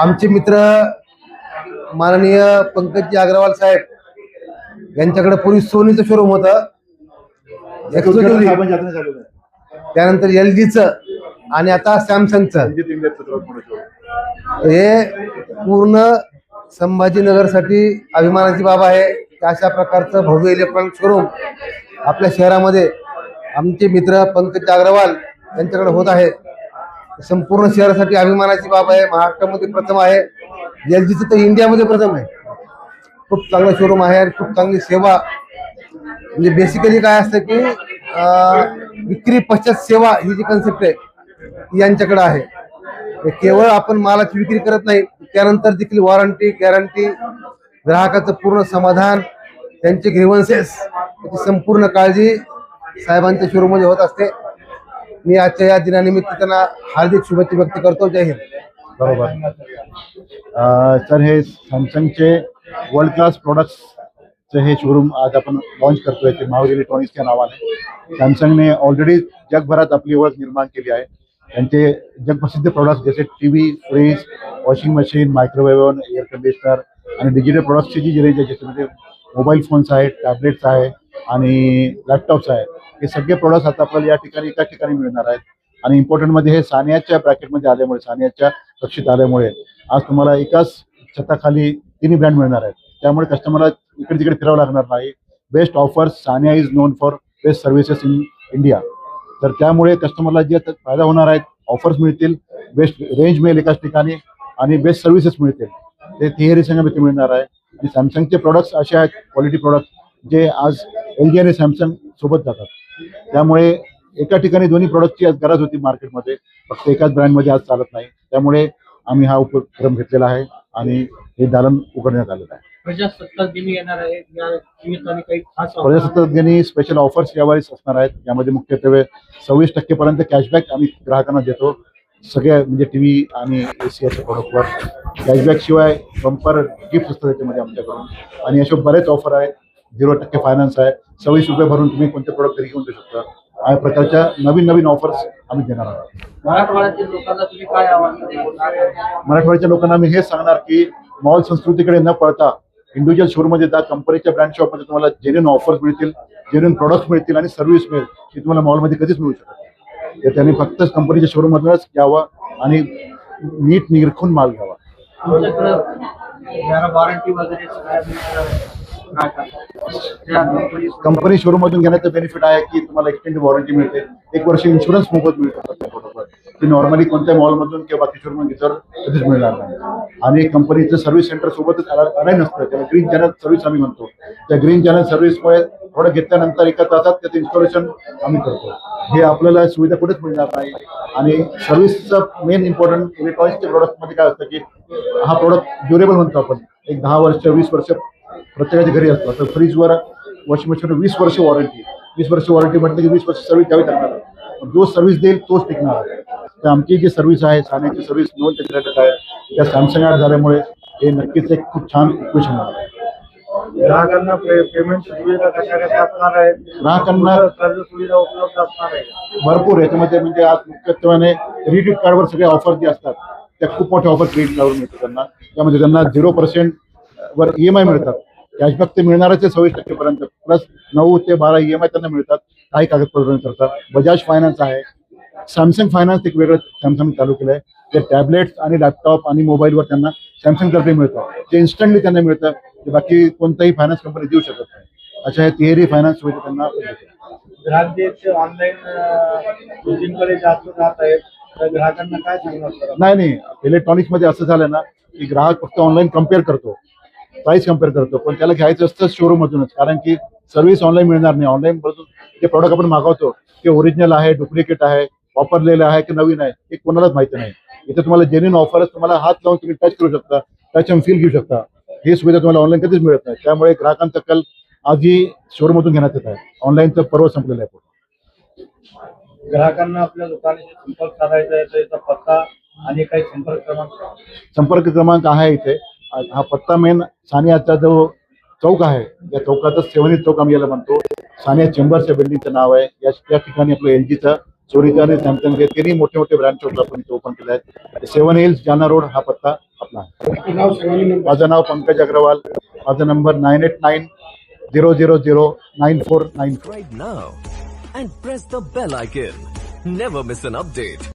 आमचे मित्र माननीय पंकजी अग्रवाल साहेब यांच्याकडे पूर्वी सोनीचं शोरूम होतं. त्यानंतर एल जीचं आणि आता सॅमसंगचं. हे पूर्ण संभाजीनगरसाठी अभिमानाची बाब आहे अशा प्रकारचं भव्य इलेक्ट्रॉनिक शोरूम आपल्या शहरामध्ये आमचे मित्र पंकज अग्रवाल यांच्याकडे होत आहे. संपूर्ण शहरासाठी अभिमानाची बाब आहे. महाराष्ट्रामध्ये प्रथम आहे. एल जीचं तर इंडियामध्ये प्रथम आहे. खूप चांगलं शोरूम आहे आणि खूप चांगली सेवा. म्हणजे बेसिकली काय असतं की विक्री पश्चात सेवा ही जी कन्सेप्ट आहे ती यांच्याकडे आहे. केवळ आपण मालाची विक्री करत नाही त्यानंतर देखील वॉरंटी गॅरंटी ग्राहकाचं पूर्ण समाधान त्यांचे ग्रीवन्सेस याची संपूर्ण काळजी साहेबांच्या शोरूममध्ये होत असते. मी आजच्या या दिनानिमित्त त्यांना हार्दिक शुभेच्छा व्यक्त करतो. जय हिंद. बरोबर. अं, तर हे सॅमसंगचे वर्ल्ड क्लास प्रोडक्ट्सचे हे शोरूम आज आपण लॉन्च करतोय ते महावीर इलेक्ट्रॉनिक्सच्या नावाने. सॅमसंगने ऑलरेडी जगभरात आपली ओळख निर्माण केली आहे. त्यांचे जगप्रसिद्ध प्रोडक्ट्स जसे T V fridge washing machine microwave air conditioner आणि डिजिटल प्रोडक्ट्सची जी रेंज आहे ज्याच्यामध्ये मोबाईल फोन्स आहेत टॅबलेट्स आहे आणि लॅपटॉप्स आहे. हे सगळे प्रोडक्ट आता आपल्याला या ठिकाणी एका ठिकाणी मिळणार आहेत. आणि इम्पॉर्टंटमध्ये हे सानियाच्या ब्रॅकेटमध्ये आल्यामुळे सानियाच्या कक्षेत आल्यामुळे आज तुम्हाला एकाच छताखाली तिन्ही ब्रँड मिळणार आहेत. त्यामुळे कस्टमरला इकडे तिकडे फिरावं लागणार नाही. Best offers Sania is known for best services in India तर त्यामुळे कस्टमरला जे फायदा होणार आहेत ऑफर्स मिळतील बेस्ट रेंज मिळेल एकाच ठिकाणी आणि बेस्ट सर्व्हिसेस मिळतील. ते तिहेरी संघामध्ये मिळणार आहे. आणि सॅमसंगचे प्रोडक्ट्स असे आहेत क्वालिटी प्रोडक्ट जे आज एल जी आणि सॅमसंग सोबत जातात. त्यामुळे एका ठिकाणी दोन्ही प्रोडक्टची आज गरज होती मार्केटमध्ये फक्त एकाच ब्रँडमध्ये आज चालत नाही. त्यामुळे आम्ही हा उपक्रम घेतलेला आहे आणि हे दालन उघडण्यात आलेलं आहे. प्रजासत्ताक दिन येणार आहे. या निमित्ताने काही खास offer? प्रजासत्ताक दिनी स्पेशल ऑफर्स यावेळेस असणार आहेत. यामध्ये मुख्यत्वे सव्वीस टक्केपर्यंत कॅशबॅक आम्ही ग्राहकांना देतो. सगळ्या म्हणजे टी व्ही आणि ए सी याच्या प्रोडक्टवर कॅशबॅक शिवाय बंपर गिफ्ट असतात त्याच्यामध्ये आमच्याकडून. आणि अशा बरेच ऑफर आहेत. झिरो टक्के फायनान्स आहे. सव्वीस रुपये भरून तुम्ही कोणते प्रोडक्ट घरी घेऊन देऊ शकता. अशा प्रकारच्या नवीन नवीन ऑफर्स आम्ही देणार आहोत? मराठवाड्याच्या लोकांना आम्ही हेच सांगणार की मॉल संस्कृतीकडे न पळता इंडिव्हिज्युअल शोरूममध्ये जा कंपनीच्या ब्रँड शॉपमध्ये तुम्हाला जेन्युन ऑफर्स मिळतील जेन्युन प्रोडक्ट्स मिळतील आणि सर्व्हिस मिळेल ती तुम्हाला मॉलमध्ये कधीच मिळू शकत. तर त्यांनी फक्त कंपनीच्या शोरूममधूनच घ्यावं आणि नीट निरखून माल घ्यावा. वॉरंटी वगैरे कंपनी शोरूम मधून घेण्याचं बेनिफिट आहे की तुम्हाला एक्सटेंड वॉरंटी मिळते. एक वर्ष इन्शुरन्स मोफत मिळतो ते नॉर्मली कोणत्या मॉलमधून किंवा बाकी शोरूम घेतल्यावर कधीच मिळणार नाही. आणि कंपनीचं सर्व्हिस सेंटर सोबतच आलं नसतं. त्याला ग्रीन चॅनल सर्व्हिस आम्ही म्हणतो. त्या ग्रीन चॅनल सर्व्हिसमुळे थोडं घेतल्यानंतर एका तासात त्याचं इन्स्टॉलेशन आम्ही करतो. हे आपल्याला सुविधा कुठेच मिळणार नाही. आणि सर्व्हिसचं मेन इम्पॉर्टंट इलेक्ट्रॉनिक्सच्या प्रोडक्टमध्ये काय असतं की हा प्रोडक्ट ड्युरेबल म्हणतो आपण. एक दहा वर्ष वीस वर्ष प्रत्येकाच्या घरी असतो. तर फ्रीजवर वॉशिंग मशीनवर वीस वर्ष वॉरंटी वीस वर्ष वॉरंटी म्हटलं की वीस वर्ष सर्व्हिस द्यावी लागणार. जो सर्व्हिस देईल तोच टिकणार. आहे तर आमची जी सर्व्हिस आहे साण्याची सर्व्हिस नोन टेक्रेटेड आहे. त्या सॅमसंग ॲड झाल्यामुळे हे नक्कीच एक खूप छान इक्वेशन आहे. ग्राहकांना पेमेंट सुविधा कशा कशा असणार आहेत ग्राहकांना कर्ज सुविधा उपलब्ध असणार आहे. भरपूर याच्यामध्ये म्हणजे आज मुख्यत्वाने क्रेडिट कार्डवर सगळे ऑफर जे असतात त्या खूप मोठ्या ऑफर क्रेडिट कार्डवर मिळतात त्यांना. त्यामध्ये त्यांना झिरो पर्सेंट वर ई एम आय मिळतात. कॅशबॅक ते मिळणारच आहे सव्वीस टक्केपर्यंत. प्लस नऊ ते बारा ई एम आय त्यांना मिळतात. काही कागदपत्र करतात. बजाज फायनान्स आहे. सॅमसंग फायनान्स एक वेगळं सॅमसंग चालू केलं आहे. ते टॅबलेट्स आणि लॅपटॉप आणि मोबाईलवर त्यांना सॅमसंग तर्फे मिळतं. ते इन्स्टंटली त्यांना मिळतं. ते बाकी कोणताही फायनान्स कंपनी देऊ शकत नाही. अशा ह्या तिहेरी फायनान्स सुविधा त्यांना. ग्राहक ऑनलाईन राहत आहेत ग्राहकांना काय सांगणार? नाही नाही. इलेक्ट्रॉनिक्समध्ये असं झालं ना की ग्राहक फक्त ऑनलाईन कंपेअर करतो. प्राइस कंपेअर करतो. पण त्याला घ्यायचं असतं शोरूम मधूनच. कारण की सर्व्हिस ऑनलाईन मिळणार नाही. ऑनलाईन जे प्रॉडक्ट आपण मागवतो ते ओरिजिनल आहे डुप्लिकेट आहे वापरलेलं आहे की नवीन आहे हे कोणालाच माहिती नाही. इथे तुम्हाला जेन्युन ऑफरच तुम्हाला हात लावून तुम्ही टच करू शकता टच अँड फील घेऊ शकता. ही सुविधा तुम्हाला ऑनलाईन कधीच मिळत नाही. त्यामुळे ग्राहकांचा कल आजही शोरूम मधून घेण्यात येत आहे. ऑनलाईनचं पर्व संपलेलं आहे ग्राहकांना आपल्या दुकानाशी संपर्क साधायचा आहे तर याचा पत्ता आणि काही संपर्क क्रमांक. संपर्क क्रमांक आहे इथे. हा पत्ता मेन सानियाचा जो चौक आहे या चौकातच सेवनी चौक आम्ही याला म्हणतो सानिया चेंबर्स या बिल्डिंगचं नाव आहे. या या ठिकाणी आपलं एल जीचं चोरीचा आणि सॅमसंग हे तिन्ही मोठे मोठे ब्रँड शॉप आपण इथे ओपन केले आहेत. सेवन हिल्स जाना रोड हा पत्ता नाव सर्वांनी नोंद माझं नाव पंकज अग्रवाल. माझा number nine eight nine zero zero zero nine four nine now and press the bell icon. Never miss an update.